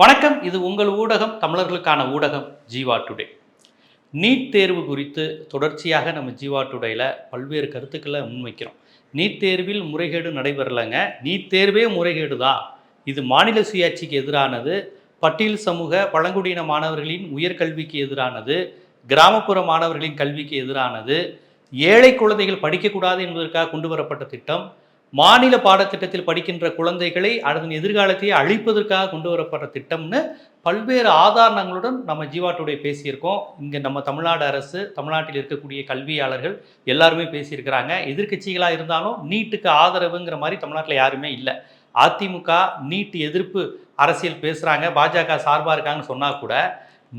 வணக்கம். இது உங்கள் ஊடகம் தமிழர்களுக்கான ஊடகம் ஜீவா டுடே. நீட் தேர்வு குறித்து தொடர்ச்சியாக நம்ம ஜீவா டுடேயில் பல்வேறு கருத்துக்களை முன்வைக்கிறோம். நீட் தேர்வில் முறைகேடு நடைபெறலைங்க. நீட் தேர்வே முறைகேடு தான் இது மாநில சுயாட்சிக்கு எதிரானது. பட்டியல் சமூக பழங்குடியின மாணவர்களின் உயர்கல்விக்கு எதிரானது. கிராமப்புற மாணவர்களின் கல்விக்கு எதிரானது. ஏழை குழந்தைகள் படிக்கக்கூடாது என்பதற்காக கொண்டு வரப்பட்ட திட்டம். மாநில பாடத்திட்டத்தில் படிக்கின்ற குழந்தைகளை அதன் எதிர்காலத்தையே அழிப்பதற்காக கொண்டு வரப்பட்ட திட்டம்னு பல்வேறு ஆதாரணங்களுடன் நம்ம ஜீவாட்டுடைய பேசியிருக்கோம். இங்கே நம்ம தமிழ்நாடு அரசு தமிழ்நாட்டில் இருக்கக்கூடிய கல்வியாளர்கள் எல்லாருமே பேசியிருக்கிறாங்க. எதிர்க்கட்சிகளாக இருந்தாலும் நீட்டுக்கு ஆதரவுங்கிற மாதிரி தமிழ்நாட்டில் யாருமே இல்லை. அதிமுக நீட் எதிர்ப்பு அரசியல் பேசுகிறாங்க பாஜக சார்பாக இருக்காங்கன்னு சொன்னால் கூட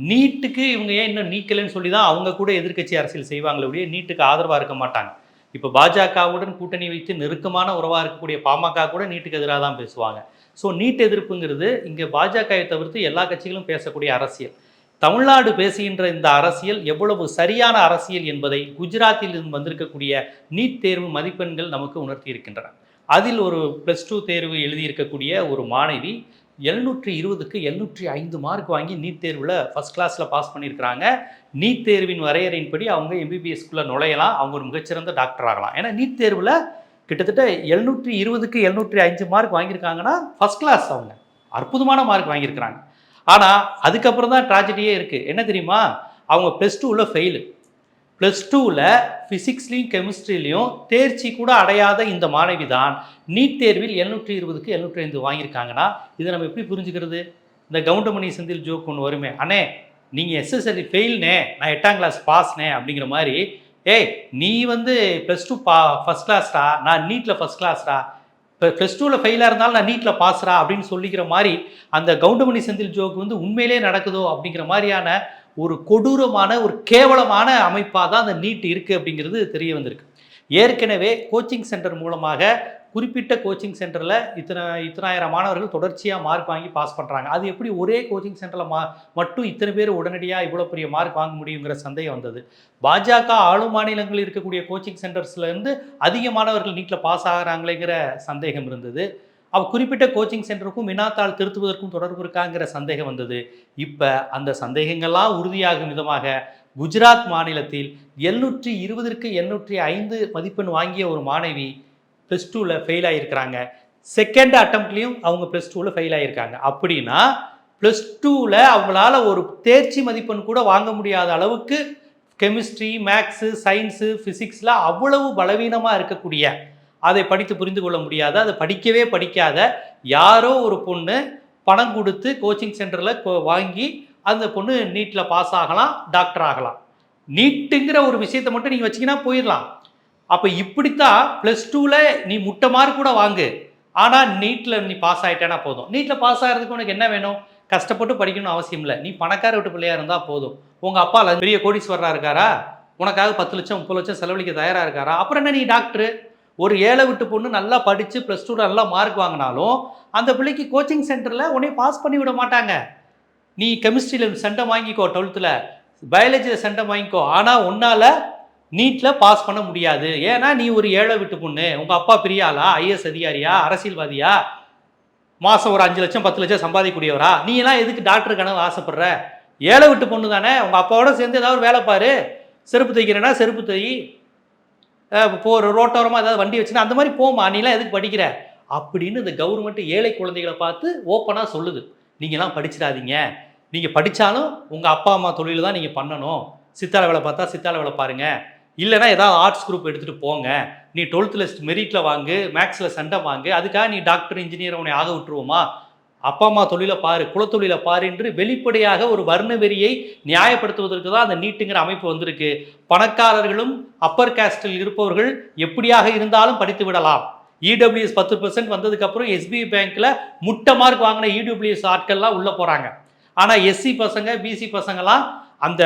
நீட்டுக்கு இவங்க ஏன் இன்னும் நீக்கலைன்னு சொல்லி தான் அவங்க கூட எதிர்க்கட்சி அரசியல் செய்வாங்களே நீட்டுக்கு ஆதரவாக இருக்க மாட்டாங்க. இப்போ பாஜகவுடன் கூட்டணி வைத்து நெருக்கமான உறவாக இருக்கக்கூடிய பாமக கூட நீட்டுக்கு எதிராக தான் பேசுவாங்க. ஸோ நீட் எதிர்ப்புங்கிறது இங்கே பாஜகவை தவிர்த்து எல்லா கட்சிகளும் பேசக்கூடிய அரசியல். தமிழ்நாடு பேசுகின்ற இந்த அரசியல் எவ்வளவு சரியான அரசியல் என்பதை குஜராத்தில் இருந்து வந்திருக்கக்கூடிய நீட் தேர்வு மதிப்பெண்கள் நமக்கு உணர்த்தி இருக்கின்றன. அதில் ஒரு ப்ளஸ் டூ தேர்வு எழுதியிருக்கக்கூடிய ஒரு மாணவி எழுநூற்றி இருபதுக்கு எழுநூற்றி ஐந்து மார்க் வாங்கி நீட் தேர்வில் ஃபஸ்ட் கிளாஸில் பாஸ் பண்ணியிருக்கிறாங்க. நீட் தேர்வின் வரையறையின்படி அவங்க எம்பிபிஎஸ்குள்ளே நுழையலாம். அவங்க ஒரு மிகச்சிறந்த டாக்டர் ஆகலாம். ஏன்னா நீட் தேர்வில் கிட்டத்தட்ட எழுநூற்றி இருபதுக்கு எழுநூற்றி அஞ்சு மார்க் வாங்கியிருக்காங்கன்னா ஃபஸ்ட் கிளாஸ் அவங்க. அற்புதமான மார்க் வாங்கியிருக்கிறாங்க. ஆனால் அதுக்கப்புறம் தான் ட்ராஜடியே இருக்குது என்ன தெரியுமா? அவங்க ப்ளஸ் டூவில் ஃபெயிலு ப்ளஸ் டூவில் ஃபிசிக்ஸ்லேயும் கெமிஸ்ட்ரிலையும் தேர்ச்சி கூட அடையாத இந்த மாணவி தான். நீட் தேர்வில் எழுநூற்றி இருபதுக்கு எழுநூற்றி ஐந்து வாங்கியிருக்காங்கன்னா இதை நம்ம எப்படி புரிஞ்சுக்கிறது? இந்த கவுண்டமணி செந்தில் ஜோக் ஒன்று வருமே. அண்ணே நீங்கள் எஸ்எஸ்எல்சி ஃபெயில்னே நான் எட்டாம் கிளாஸ் பாஸ்னே அப்படிங்கிற மாதிரி ஏய் நீ வந்து ப்ளஸ் டூ பா ஃபஸ்ட் கிளாஸ்டா நான் நீட்டில் ஃபஸ்ட் கிளாஸ்டா இப்போ ப்ளஸ் டூவில் ஃபெயிலாக இருந்தாலும் நான் நீட்டில் பாஸ்ரா அப்படின்னு சொல்லிக்கிற மாதிரி அந்த கவுண்டமணி செந்தில் ஜோக் வந்து உண்மையிலே நடக்குதோ அப்படிங்கிற மாதிரியான ஒரு கொடூரமான ஒரு கேவலமான அமைப்பாக தான் அந்த நீட் இருக்குது அப்படிங்கிறது தெரிய வந்திருக்கு. ஏற்கனவே கோச்சிங் சென்டர் மூலமாக குறிப்பிட்ட கோச்சிங் சென்டரில் இத்தனை இத்தனாயிரம் மாணவர்கள் தொடர்ச்சியாக மார்க் வாங்கி பாஸ் பண்ணுறாங்க அது எப்படி ஒரே கோச்சிங் சென்டரில் மா மட்டும் இத்தனை பேர் உடனடியாக இவ்வளோ பெரிய மார்க் வாங்க முடியுங்கிற சந்தேகம் வந்தது. பாஜக ஆளும் மாநிலங்களில் இருக்கக்கூடிய கோச்சிங் சென்டர்ஸ்லேருந்து அதிக மாணவர்கள் நீட்டில் பாஸ் ஆகிறாங்களேங்கிற சந்தேகம் இருந்தது. அவ குறிப்பிட்ட கோச்சிங் சென்டருக்கும் வினாத்தாள் திருத்துவதற்கும் தொடர்பு இருக்காங்கிற சந்தேகம் வந்தது. இப்போ அந்த சந்தேகங்கள்லாம் உறுதியாகும் விதமாக குஜராத் மாநிலத்தில் எழுநூற்றி இருபதற்கு எண்ணூற்றி ஐந்து மதிப்பெண் வாங்கிய ஒரு மாணவி ப்ளஸ் டூவில் ஃபெயில் ஆகியிருக்கிறாங்க செகண்ட் அட்டம்ப்ட்லேயும் அவங்க ப்ளஸ் டூவில் ஃபெயில் ஆகியிருக்காங்க அப்படின்னா ப்ளஸ் டூவில் அவங்களால ஒரு தேர்ச்சி மதிப்பெண் கூட வாங்க முடியாத அளவுக்கு கெமிஸ்ட்ரி மேக்ஸு சயின்ஸு ஃபிசிக்ஸில் அவ்வளவு பலவீனமாக இருக்கக்கூடிய அதை படித்து புரிந்து கொள்ள முடியாத அதை படிக்கவே படிக்காத யாரோ ஒரு பொண்ணு பணம் கொடுத்து கோச்சிங் சென்டரில் வாங்கி அந்த பொண்ணு நீட்டில் பாஸ் ஆகலாம் டாக்டர் ஆகலாம். நீட்டுங்கிற ஒரு விஷயத்தை மட்டும் நீங்கள் வச்சிங்கன்னா போயிடலாம். அப்போ இப்படித்தான் ப்ளஸ் டூவில் நீ முட்டை மார்க் கூட வாங்கு. ஆனால் நீட்டில் நீ பாஸ் ஆகிட்டேனா போதும். நீட்டில் பாஸ் ஆகிறதுக்கு உனக்கு என்ன வேணும்? கஷ்டப்பட்டு படிக்கணும்னு அவசியம் இல்லை. நீ பணக்கார வீட்டு பிள்ளையாக இருந்தால் போதும். உங்கள் அப்பா பெரிய கோடீஸ்வரராக இருக்காரா? உனக்காக பத்து லட்சம் முப்பது லட்சம் செலவழிக்க தயாராக இருக்காரா? அப்புறம் என்ன நீ டாக்டரு ஒரு ஏழை விட்டு பொண்ணு நல்லா படித்து ப்ளஸ் டூவில் நல்லா மார்க் வாங்கினாலும் அந்த பிள்ளைக்கு கோச்சிங் சென்டரில் உடனே பாஸ் பண்ணி விட மாட்டாங்க. நீ கெமிஸ்ட்ரியில் சென்டம் வாங்கிக்கோ டுவெல்த்தில் பயாலஜியில் சென்டம் வாங்கிக்கோ. ஆனால் உன்னால் நீட்டில் பாஸ் பண்ண முடியாது. ஏன்னா நீ ஒரு ஏழை விட்டு பொண்ணு. உங்கள் அப்பா பிரியாளா ஐஎஸ் அதிகாரியா? அரசியல்வாதியா? மாதம் ஒரு அஞ்சு லட்சம் பத்து லட்சம் சம்பாதிக்கக்கூடியவரா? நீ எல்லாம் எதுக்கு டாக்டர் கனவு ஆசைப்படுற? ஏழை விட்டு பொண்ணு தானே உங்கள் அப்பாவோட சேர்ந்து ஏதாவது வேலை பாரு. செருப்பு தைக்கிறேன்னா செருப்பு தை. இப்போ ஒரு ரோட்டோரமாக ஏதாவது வண்டி வச்சுன்னா அந்த மாதிரி போமா நீலாம் எதுக்கு படிக்கிற? அப்படின்னு இந்த கவர்மெண்ட் ஏழை குழந்தைகளை பார்த்து ஓப்பனாக சொல்லுது. நீங்களாம் படிச்சிடாதீங்க. நீங்கள் படித்தாலும் உங்கள் அப்பா அம்மா தொழில் தான் நீங்கள் பண்ணணும். சித்தால வேலை பார்த்தா சித்தால வேலை பாருங்கள் இல்லைன்னா ஏதாவது ஆர்ட்ஸ் குரூப் எடுத்துகிட்டு போங்க. நீ டுவெல்த்தில் மெரிட்டில் வாங்கு மேக்ஸில் சண்டை வாங்கு அதுக்காக நீ டாக்டர் இன்ஜினியர் உன்னை ஆக விட்டுருவோமா? அப்பா அம்மா தொழிலை பாரு குலத்தொழிலை பாரு என்று வெளிப்படையாக ஒரு வர்ண வெறியை நியாயப்படுத்துவதற்கு தான் அந்த நீட்டுங்கிற அமைப்பு வந்திருக்கு. பணக்காரர்களும் அப்பர் காஸ்டில் இருப்பவர்கள் எப்படியாக இருந்தாலும் படித்து விடலாம். இடபிள்யூஎஸ் பத்து பர்சன்ட் வந்ததுக்கப்புறம் எஸ்பிஐ பேங்க்கில் முட்டை மார்க் வாங்கின இடபிள்யூஎஸ் ஆட்கள்லாம் உள்ளே போகிறாங்க ஆனால் எஸ்சி பசங்க பிசி பசங்கள்லாம் அந்த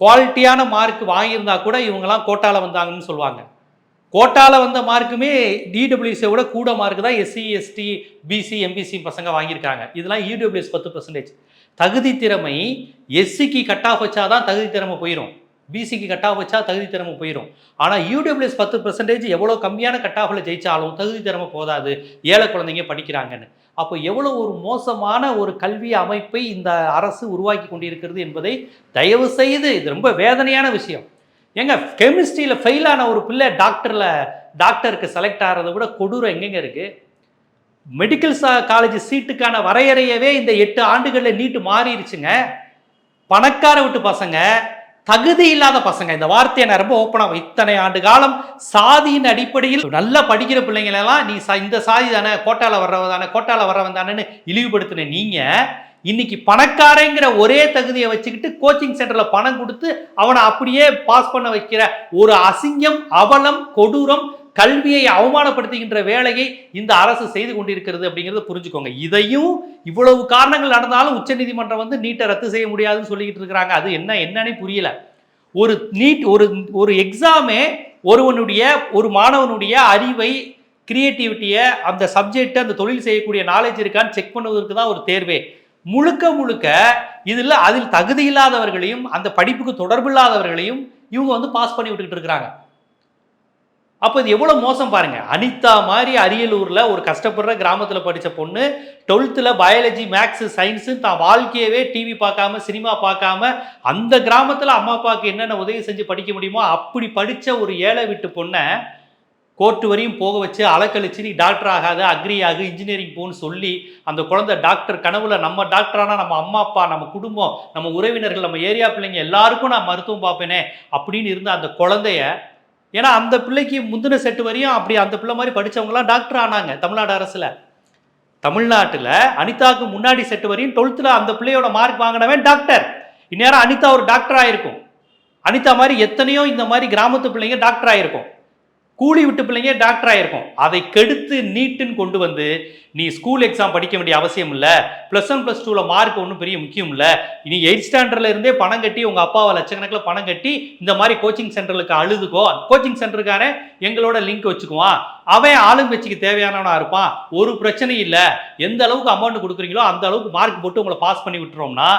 குவாலிட்டியான மார்க் வாங்கியிருந்தா கூட இவங்கெல்லாம் கோட்டாவில் வந்தாங்கன்னு சொல்லுவாங்க. கோட்டாவில் வந்த மார்க்குமே டிடபிள்யூஎஸை விட கூட மார்க் தான் எஸ்சி எஸ்டி பிசி எம்பிசி பசங்க வாங்கியிருக்காங்க. இதெல்லாம் இடபிள்யூஎஸ் பத்து பர்சன்டேஜ் தகுதி திறமை எஸ்சிக்கு கட் ஆஃப் வச்சாதான் தகுதி திறமை போயிடும் பிசிக்கு கட் ஆஃப் வச்சா தகுதி திறமை போயிடும் ஆனால் யூடபிள்யூஎஸ் பத்து பர்சன்டேஜ் எவ்வளோ கம்மியான கட் ஆஃபில் ஜெயித்தாலும் தகுதி திறமை போதாது. ஏழை குழந்தைங்க படிக்கிறாங்கன்னு. அப்போ எவ்வளோ ஒரு மோசமான ஒரு கல்வி அமைப்பை இந்த அரசு உருவாக்கி கொண்டிருக்கிறது என்பதை தயவு செய்து இது ரொம்ப வேதனையான விஷயம். ஏங்க கெமிஸ்ட்ரியில் ஃபெயில் ஆன ஒரு பிள்ளை டாக்டரில் டாக்டருக்கு செலக்ட் ஆகிறத விட கொடூரம் எங்கெங்க இருக்குது மெடிக்கல் சா காலேஜ் சீட்டுக்கான வரையறையவே இந்த எட்டு ஆண்டுகளில் நீட்டு மாறிடுச்சுங்க பணக்கார விட்டு பசங்க தகுதி இல்லாத பசங்க. இந்த வார்த்தையை நான் ரொம்ப ஓப்பனாக இத்தனை ஆண்டு காலம் சாதியின் அடிப்படையில் நல்லா படிக்கிற பிள்ளைங்களெல்லாம் நீ சா- இந்த சாதி தானே கோட்டாவில் வர்றவன் தானே கோட்டாவில் வர்றவன் தானேன்னு இழிவுபடுத்தின நீங்கள் இன்னைக்கு பணக்காரங்கிற ஒரே தகுதியை வச்சுக்கிட்டு கோச்சிங் சென்டரில் பணம் கொடுத்து அவனை அப்படியே பாஸ் பண்ண வைக்கிற ஒரு அசிங்கம் அவலம் கொடூரம் கல்வியை அவமானப்படுத்துகின்ற வேலையை இந்த அரசு செய்து கொண்டிருக்கிறது அப்படிங்கிறத புரிஞ்சுக்கோங்க. இதையும் இவ்வளவு காரணங்கள் நடந்தாலும் உச்சநீதிமன்றம் வந்து நீட்டை ரத்து செய்ய முடியாதுன்னு சொல்லிக்கிட்டு இருக்கிறாங்க. அது என்ன என்னன்னே புரியல. ஒரு நீட் ஒரு ஒரு எக்ஸாமே ஒருவனுடைய ஒரு மாணவனுடைய அறிவை கிரியேட்டிவிட்டியை அந்த சப்ஜெக்ட் அந்த தொழில் செய்யக்கூடிய நாலேஜ் இருக்கான்னு செக் பண்ணுவதற்கு தான் ஒரு தேர்வே. முழுக்க முழுக்க இதில் அதில் தகுதி இல்லாதவர்களையும் அந்த படிப்புக்கு தொடர்பில்லாதவர்களையும் இவங்க வந்து பாஸ் பண்ணி விட்டுக்கிட்டு இருக்கிறாங்க அப்போ இது எவ்வளோ மோசம் பாருங்க. அனிதா மாதிரி அரியலூரில் ஒரு கஷ்டப்படுற கிராமத்தில் படித்த பொண்ணு டுவெல்த்தில் பயாலஜி மேக்ஸ் சயின்ஸு தான் வாழ்க்கையவே டிவி பார்க்காம சினிமா பார்க்காம அந்த கிராமத்தில் அம்மா அப்பாவுக்கு என்னென்ன உதவி செஞ்சு படிக்க முடியுமோ அப்படி படித்த ஒரு ஏழை விட்டு பொண்ணை கோர்ட்டு வரையும் போக வச்சு அலக்கழிச்சு நீ டாக்டர் ஆகாத அக்ரி ஆகு இன்ஜினியரிங் போன்னு சொல்லி அந்த குழந்தை டாக்டர் கனவுல நம்ம டாக்டரானா நம்ம அம்மா அப்பா நம்ம குடும்பம் நம்ம உறவினர்கள் நம்ம ஏரியா பிள்ளைங்க எல்லாருக்கும் நான் மருத்துவம் பார்ப்பேனே அப்படின்னு இருந்த அந்த குழந்தைய ஏன்னா அந்த பிள்ளைக்கு முந்தின செட்டு வரையும் அப்படி அந்த பிள்ளை மாதிரி படித்தவங்களாம் டாக்டர் ஆனாங்க தமிழ்நாடு அரசில். தமிழ்நாட்டில் அனிதாவுக்கு முன்னாடி செட்டு வரையும் டுவெல்த்தில் அந்த பிள்ளையோட மார்க் வாங்கினவன் டாக்டர் இந்நேரம் அனிதா ஒரு டாக்டர் ஆயிருக்கும். அனிதா மாதிரி எத்தனையோ இந்த மாதிரி கிராமத்து பிள்ளைங்க டாக்டர் ஆயிருக்கும். கூலி விட்டு பிள்ளைங்க டாக்டர் ஆயிருக்கும். அதை கெடுத்து நீட்டுன்னு கொண்டு வந்து நீ ஸ்கூல் எக்ஸாம் படிக்க வேண்டிய அவசியம் இல்லை. ப்ளஸ் ஒன் ப்ளஸ் டூவில் மார்க் ஒன்றும் பெரிய முக்கியம் இல்லை. நீ எயிட் ஸ்டாண்டர்ட்ல இருந்தே பணம் கட்டி உங்கள் அப்பாவை லட்சக்கணக்கில் பணம் கட்டி இந்த மாதிரி கோச்சிங் சென்டருக்கு அழுதுக்கோ கோச்சிங் சென்டருக்காரன் எங்களோட லிங்க் வச்சுக்குவான். அவன் ஆளுங்கட்சிக்கு தேவையானவனாக இருப்பான். ஒரு பிரச்சனையும் இல்லை. எந்த அளவுக்கு அமௌண்ட் கொடுக்குறீங்களோ அந்த அளவுக்கு மார்க் போட்டு உங்களை பாஸ் பண்ணி விட்டுறோம்னா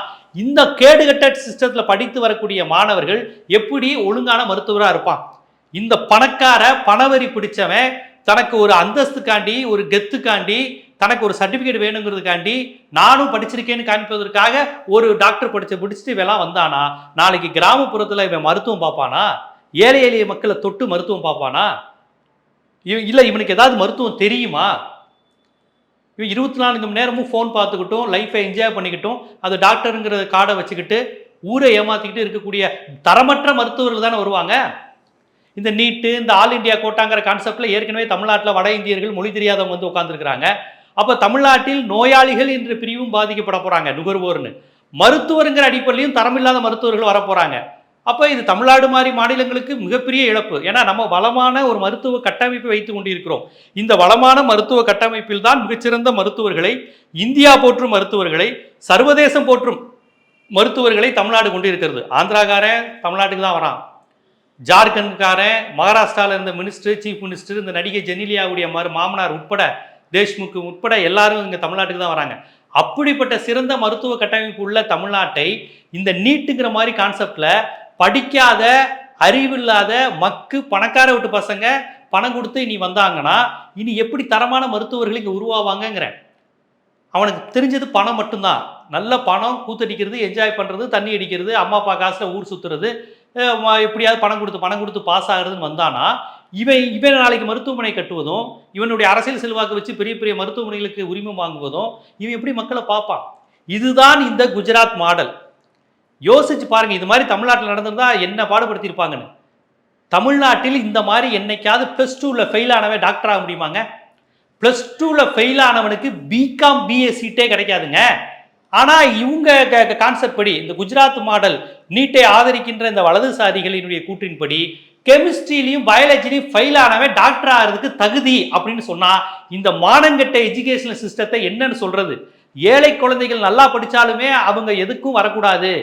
இந்த கேடுகட்ட சிஸ்டத்தில் படித்து வரக்கூடிய மாணவர்கள் எப்படி ஒழுங்கான மருத்துவராக இருப்பான்? இந்த பணக்கார பணவரி பிடிச்சவன் தனக்கு ஒரு அந்தஸ்துக்காண்டி ஒரு கெத்துக்காண்டி தனக்கு ஒரு சர்டிஃபிகேட் வேணுங்கிறதுக்காண்டி நானும் படிச்சிருக்கேன்னு காமிப்பதற்காக ஒரு டாக்டர் படிச்சு பிடிச்சிட்டு இவெல்லாம் வந்தானா? நாளைக்கு கிராமப்புறத்தில் இவன் மருத்துவம் பார்ப்பானா? ஏழை எளிய மக்களை தொட்டு மருத்துவம் பார்ப்பானா? இவன் இல்லை இவனுக்கு ஏதாவது மருத்துவம் தெரியுமா? இவன் இருபத்தி நான்கு மணி நேரமும் ஃபோன் பார்த்துக்கிட்டும் லைஃப்பை என்ஜாய் பண்ணிக்கிட்டும் அது டாக்டருங்கிற கார்டை வச்சுக்கிட்டு ஊரை ஏமாத்திக்கிட்டு இருக்கக்கூடிய தரமற்ற மருத்துவர்கள் தானே வருவாங்க? இந்த நீட்டு இந்த ஆல் இந்தியா கோட்டாங்கிற கான்செப்டில் ஏற்கனவே தமிழ்நாட்டில் வட இந்தியர்கள் மொழி தெரியாதவங்க வந்து உட்காந்துருக்குறாங்க அப்போ தமிழ்நாட்டில் நோயாளிகள் என்ற பிரிவும் பாதிக்கப்பட போகிறாங்க நுகர்வோர்னு. மருத்துவருங்கிற அடிப்படையிலையும் தரமில்லாத மருத்துவர்கள் வரப்போகிறாங்க அப்போ இது தமிழ்நாடு மாதிரி மாநிலங்களுக்கு மிகப்பெரிய இழப்பு. ஏன்னா நம்ம வளமான ஒரு மருத்துவ கட்டமைப்பை வைத்து கொண்டிருக்கிறோம். இந்த வளமான மருத்துவ கட்டமைப்பில் தான் மிகச்சிறந்த மருத்துவர்களை இந்தியா போற்றும் மருத்துவர்களை சர்வதேசம் போற்றும் மருத்துவர்களை தமிழ்நாடு கொண்டிருக்கிறது. ஆந்திராக்காரன் தமிழ்நாட்டுக்கு தான் வரான். ஜார்க்கண்ட்காரன் மகாராஷ்டிராவில் இருந்த மினிஸ்டர் சீஃப் மினிஸ்டர் இந்த நடிகை ஜெனிலியாவுடைய மறு மாமனார் உட்பட தேஷ்முக் உட்பட எல்லாரும் இங்கே தமிழ்நாட்டுக்கு தான் வராங்க. அப்படிப்பட்ட சிறந்த மருத்துவ கட்டமைப்பு உள்ள தமிழ்நாட்டை இந்த நீட்டுங்கிற மாதிரி கான்செப்டில் படிக்காத அறிவில்லாத மக்கு பணக்கார விட்டு பசங்க பணம் கொடுத்து இனி வந்தாங்கன்னா இனி எப்படி தரமான மருத்துவர்கள் இங்கே உருவாவாங்கங்கிறேன் அவனுக்கு தெரிஞ்சது பணம் மட்டும்தான். நல்ல பணம் கூத்தடிக்கிறது என்ஜாய் பண்ணுறது தண்ணி அடிக்கிறது அம்மா அப்பா காசில் ஊர் சுற்றுறது எப்படியாவது பணம் கொடுத்து பணம் கொடுத்து பாஸ் ஆகிறதுன்னு வந்தானா இவன் இவன் நாளைக்கு மருத்துவமனை கட்டுவதும் இவனுடைய அரசியல் செல்வாக்கு வச்சு பெரிய பெரிய மருத்துவமனைகளுக்கு உரிமை வாங்குவதும் இவன் எப்படி மக்களை பார்ப்பான்? இதுதான் இந்த குஜராத் மாடல். யோசிச்சு பாருங்க இது மாதிரி தமிழ்நாட்டில் நடந்திருந்தா என்ன பாடுபடுத்தியிருப்பாங்கன்னு. தமிழ்நாட்டில் இந்த மாதிரி என்னைக்காவது ப்ளஸ் டூவில் ஃபெயில் ஆனவன் டாக்டர் ஆக முடியுமாங்க? ப்ளஸ் டூவில் ஃபெயில் ஆனவனுக்கு பிகாம் பிஏ சீட்டே கிடைக்காதுங்க. ஆனால் இவங்க கான்செப்ட் படி இந்த குஜராத் மாடல் நீட்டை ஆதரிக்கின்ற இந்த வலதுசாரிகளினுடைய கூற்றின்படி கெமிஸ்ட்ரிலையும் பயாலஜிலையும் ஃபெயில் ஆனவன் டாக்டர் ஆகிறதுக்கு தகுதி அப்படின்னு சொன்னா இந்த மானங்கெட்ட எஜுகேஷனல் சிஸ்டத்தை என்னன்னு சொல்றது? ஏழை குழந்தைகள் நல்லா படித்தாலுமே அவங்க எதுக்கும் வரக்கூடாது.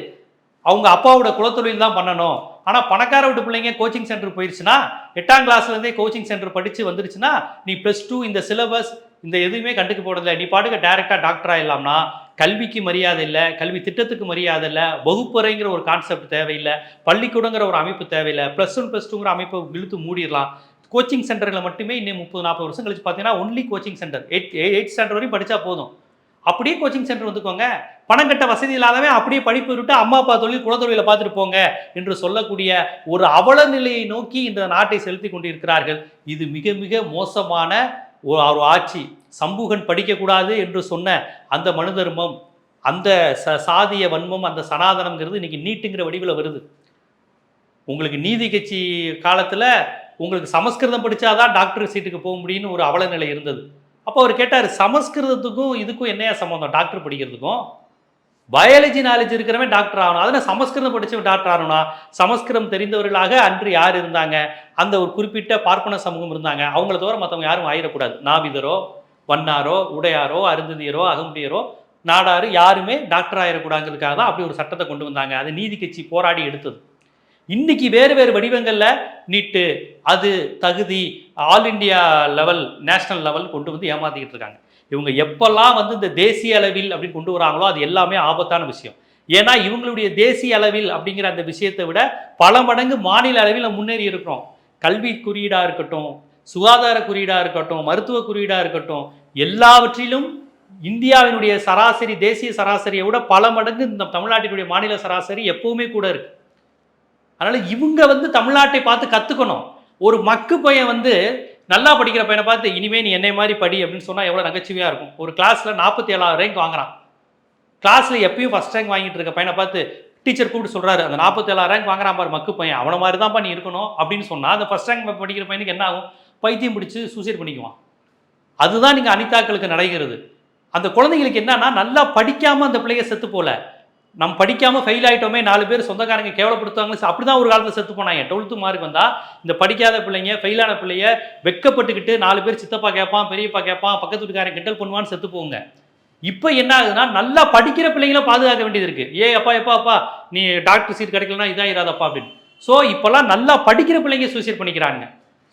அவங்க அப்பாவோட குலத்தொழில் தான் பண்ணணும். ஆனால் பணக்கார வீட்டு பிள்ளைங்க கோச்சிங் சென்டர் போயிடுச்சுன்னா எட்டாம் கிளாஸ்லேருந்தே கோச்சிங் சென்டர் படித்து வந்துருச்சுன்னா நீ ப்ளஸ் டூ இந்த சிலபஸ் இந்த எதுவுமே கண்டுக்க போடுறதில்ல நீ பாட்டுக்கு டேரெக்டாக டாக்டர் ஆகிடலாம்னா கல்விக்கு மரியாதை இல்லை கல்வி திட்டத்துக்கு மரியாதை இல்லை வகுப்பறைங்கிற ஒரு கான்செப்ட் தேவையில்லை பள்ளிக்கூடங்கிற ஒரு அமைப்பு தேவையில்லை ப்ளஸ் ஒன் ப்ளஸ் டூங்கிற அமைப்பை இழுத்து மூடிடலாம். கோச்சிங் சென்டரில் மட்டுமே இன்னும் முப்பது நாற்பது வருஷம் கழிச்சு பார்த்தீங்கன்னா only coaching centre eight eight standard வரையும் படித்தா போதும். அப்படியே கோச்சிங் சென்டர் வந்துக்கோங்க. பணம் கட்ட வசதி இல்லாதவன் அப்படியே படிப்பு விட்டு அம்மா அப்பா தொழில் குலத்தொழிலை பார்த்துட்டு போங்க என்று சொல்லக்கூடிய ஒரு அவல நிலையை நோக்கி இந்த நாட்டை செலுத்தி கொண்டிருக்கிறார்கள். இது மிக மிக மோசமான ஒரு ஆட்சி சம்பூகன் படிக்கக்கூடாது என்று சொன்ன அந்த மனு தர்மம் அந்த ச சாதிய வன்மம் அந்த சனாதனம்ங்கிறது இன்னைக்கு நீட்டுங்கிற வடிவில் வருது. உங்களுக்கு நீதி கட்சி காலத்தில் உங்களுக்கு சமஸ்கிருதம் படித்தாதான் டாக்டர் சீட்டுக்கு போக முடியும்னு ஒரு அவலநிலை இருந்தது. அப்போ அவர் கேட்டார் சமஸ்கிருதத்துக்கும் இதுக்கும் என்னையா சம்மந்தம் டாக்டர் படிக்கிறதுக்கும்? பயாலஜி நாலேஜ் இருக்கிறவன் டாக்டர் ஆகணும். அதனால் சமஸ்கிருதம் படித்தவன் டாக்டர் ஆகணும்னா சமஸ்கிருதம் தெரிந்தவர்களாக அன்று யார் இருந்தாங்க? அந்த ஒரு குறிப்பிட்ட பார்ப்பன சமூகம் இருந்தாங்க. அவங்கள தவிர மற்றவங்க யாரும் ஆயிடக்கூடாது. நாவிதரோ வண்ணாரோ உடையாரோ அருந்ததியரோ அகம்பியரோ நாடாரு யாருமே டாக்டர் ஆயிடக்கூடாங்கிறதுக்காக தான் அப்படி ஒரு சட்டத்தை கொண்டு வந்தாங்க. அது நீதி கட்சி போராடி எடுத்தது. இன்னைக்கு வேறு வேறு வடிவங்களில் நீட்டு அது தகுதி all India level national level கொண்டு வந்து ஏமாத்திக்கிட்டு இருக்காங்க. இவங்க எப்பெல்லாம் வந்து இந்த தேசிய அளவில் அப்படின்னு கொண்டு வராங்களோ அது எல்லாமே ஆபத்தான விஷயம். ஏன்னா இவங்களுடைய தேசிய அளவில் அப்படிங்கிற அந்த விஷயத்தை விட பல மடங்கு மாநில அளவில் முன்னேறி இருக்கிறோம். கல்வி குறியீடாக இருக்கட்டும் சுகாதார குறியீடாக இருக்கட்டும் மருத்துவ குறியீடாக இருக்கட்டும் எல்லாவற்றிலும் இந்தியாவினுடைய சராசரி தேசிய சராசரியை விட பல மடங்கு இந்த தமிழ்நாட்டினுடைய மாநில சராசரி எப்பவுமே கூட இருக்கு. அதனால் இவங்க வந்து தமிழ்நாட்டை பார்த்து கற்றுக்கணும் ஒரு மக்கு பையன் வந்து நல்லா படிக்கிற பையனை பார்த்து இனிமே நீ என்னை மாதிரி படி அப்படின்னு சொன்னால் எவ்வளோ நகைச்சுவையாக இருக்கும். ஒரு கிளாஸில் நாற்பத்தி ஏழாவது ரேங்க் வாங்குறான். கிளாஸில் எப்பயும் ஃபஸ்ட் ரேங்க் வாங்கிட்டு இருக்க பையனை பார்த்து டீச்சர் கூப்பிட்டு சொல்கிறாரு அந்த நாற்பத்தேழாயிரம் ரேங்க் வாங்குறான் பாரு மக்கு பையன். அவனை மாதிரி தான்ப்பா நீ இருக்கணும் அப்படின்னு சொன்னால் அந்த ஃபஸ்ட் ரேங்க் படிக்கிற பையனுக்கு என்ன ஆகும்? பைத்தியம் பிடிச்சி சூசைட் பண்ணிக்குவான். அதுதான் நீங்கள் அனிதாக்களுக்கு நடக்கிறது அந்த குழந்தைங்களுக்கு என்னன்னா நல்லா படிக்காமல் அந்த பிள்ளைய செத்து போல. நம்ம படிக்காமல் ஃபெயில் ஆகிட்டோமே நாலு பேர் சொந்தக்காரங்க கேவலப்படுத்துவாங்களே அப்படி தான் ஒரு காலத்தில் செத்து போனாங்க. டுவெல்த்து மார்க் வந்தால் இந்த படிக்காத பிள்ளைங்க ஃபெயிலான பிள்ளைய வெக்கப்பட்டுக்கிட்டு நாலு பேர் சித்தப்பா கேட்பான் பெரியப்பா கேட்பான் பக்கத்து வீட்டுக்காரன் கிண்டல் பண்ணுவான்னு செத்து போங்க. இப்போ என்ன ஆகுதுன்னா நல்லா படிக்கிற பிள்ளைங்கள பாதுகாக்க வேண்டியது இருக்குது ஏ அப்பா எப்பா அப்பா நீ டாக்டர் சீட் கிடைக்கலனா இதாயிராதப்பா அப்படின்னு. ஸோ இப்போல்லாம் நல்லா படிக்கிற பிள்ளைங்க சூசைட் பண்ணிக்கிறாங்க.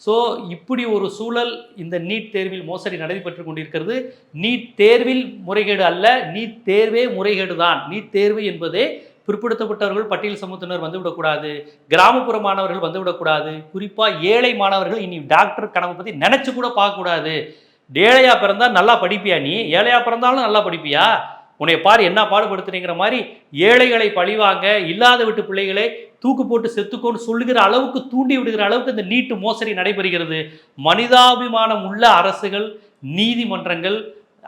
ஸோ இப்படி ஒரு சூழல் இந்த நீட் தேர்வில் மோசடி நடைபெற்று கொண்டிருக்கிறது. நீட் தேர்வில் முறைகேடு அல்ல நீட் தேர்வே முறைகேடு தான். நீட் தேர்வு என்பதே பிற்படுத்தப்பட்டவர்கள் பட்டியல் சமூகத்தினர் வந்துவிடக்கூடாது கிராமப்புற மாணவர்கள் வந்துவிடக்கூடாது குறிப்பாக ஏழை மாணவர்கள் இனி டாக்டர் கனவை பற்றி நினச்சி கூட பார்க்கக்கூடாது ஏழையா பிறந்தால் நல்லா படிப்பியா நீ? ஏழையா பிறந்தாலும் நல்லா படிப்பியா? உன்னை பாரு என்ன பாடுபடுத்துறீங்கிற மாதிரி ஏழைகளை பழிவாங்க இல்லாத விட்டு பிள்ளைகளை தூக்கு போட்டு செத்துக்கோன்னு சொல்லுகிற அளவுக்கு தூண்டி விடுகிற அளவுக்கு இந்த நீட்டு மோசடி நடைபெறுகிறது. மனிதாபிமானம் உள்ள அரசுகள் நீதிமன்றங்கள்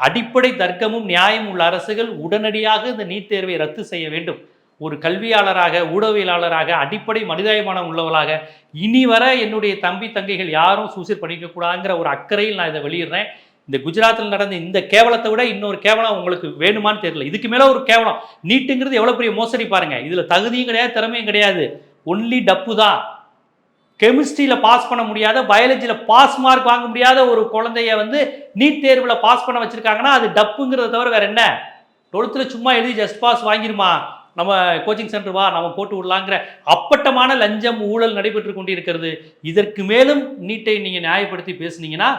அடிப்படை தர்க்கமும் நியாயமும் உள்ள அரசுகள் உடனடியாக இந்த நீட் தேர்வை ரத்து செய்ய வேண்டும். ஒரு கல்வியாளராக ஊடகவியலாளராக அடிப்படை மனிதாபிமானம் உள்ளவளாக இனி வர என்னுடைய தம்பி தங்கைகள் யாரும் சூசைட் பண்ணிக்கக்கூடாதுங்கிற ஒரு அக்கறையில் நான் இதை வெளியிடுறேன். இந்த குஜராத்தில் நடந்த இந்த கேவலத்தை விட இன்னொரு கேவலம் உங்களுக்கு வேணுமான்னு தெரியல. இதுக்கு மேலே ஒரு கேவலம். நீட்டுங்கிறது எவ்வளோ பெரிய மோசடி பாருங்க. இதில் தகுதியும் கிடையாது திறமையும் கிடையாது. ஒன்லி டப்பு தான் கெமிஸ்ட்ரியில் பாஸ் பண்ண முடியாத பயாலஜியில் பாஸ் மார்க் வாங்க முடியாத ஒரு குழந்தைய வந்து நீட் தேர்வில் பாஸ் பண்ண வச்சுருக்காங்கன்னா அது டப்புங்கிறத தவிர வேறு என்ன? டுவெல்த்தில் சும்மா எழுதி ஜஸ்ட் பாஸ் வாங்கிருமா நம்ம கோச்சிங் சென்டர் வா நம்ம போட்டு விடலாங்கிற அப்பட்டமான லஞ்சம் ஊழல் நடைபெற்று கொண்டிருக்கிறது. இதற்கு மேலும் நீட்டை நீங்கள் நியாயப்படுத்தி பேசுனீங்கன்னா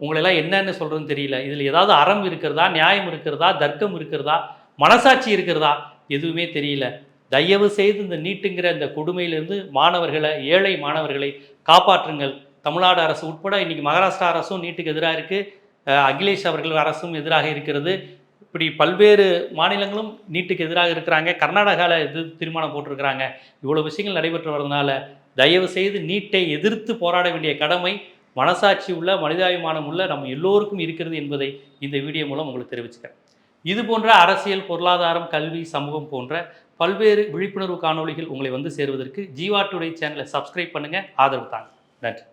உங்களெல்லாம் என்னன்னு சொல்கிறதுன்னு தெரியல. இதில் ஏதாவது அறம் இருக்கிறதா நியாயம் இருக்கிறதா தர்க்கம் இருக்கிறதா மனசாட்சி இருக்கிறதா எதுவுமே தெரியல. தயவு செய்து இந்த நீட்டுங்கிற இந்த கொடுமையிலிருந்து மாணவர்களை ஏழை மாணவர்களை காப்பாற்றுங்கள். தமிழ்நாடு அரசு உட்பட இன்னைக்கு மகாராஷ்டிரா அரசும் நீட்டுக்கு எதிராக இருக்குது அகிலேஷ் அவர்கள் அரசும் எதிராக இருக்கிறது. இப்படி பல்வேறு மாநிலங்களும் நீட்டுக்கு எதிராக இருக்கிறாங்க. கர்நாடகாவில் இது தீர்மானம் போட்டிருக்கிறாங்க. இவ்வளோ விஷயங்கள் நடைபெற்று வரதுனால தயவு செய்து நீட்டை எதிர்த்து போராட வேண்டிய கடமை மனசாட்சி உள்ள மனிதாபிமானம் உள்ள நம்ம எல்லோருக்கும் இருக்கிறது என்பதை இந்த வீடியோ மூலம் உங்களுக்கு தெரிவிச்சுக்கிறேன். இது போன்ற அரசியல் பொருளாதாரம் கல்வி சமூகம் போன்ற பல்வேறு விழிப்புணர்வு காணொளிகள் உங்களை வந்து சேருவதற்கு ஜீவா டுடே சேனலை சப்ஸ்கிரைப் பண்ணுங்கள் ஆதரவு தாங்க. நன்றி.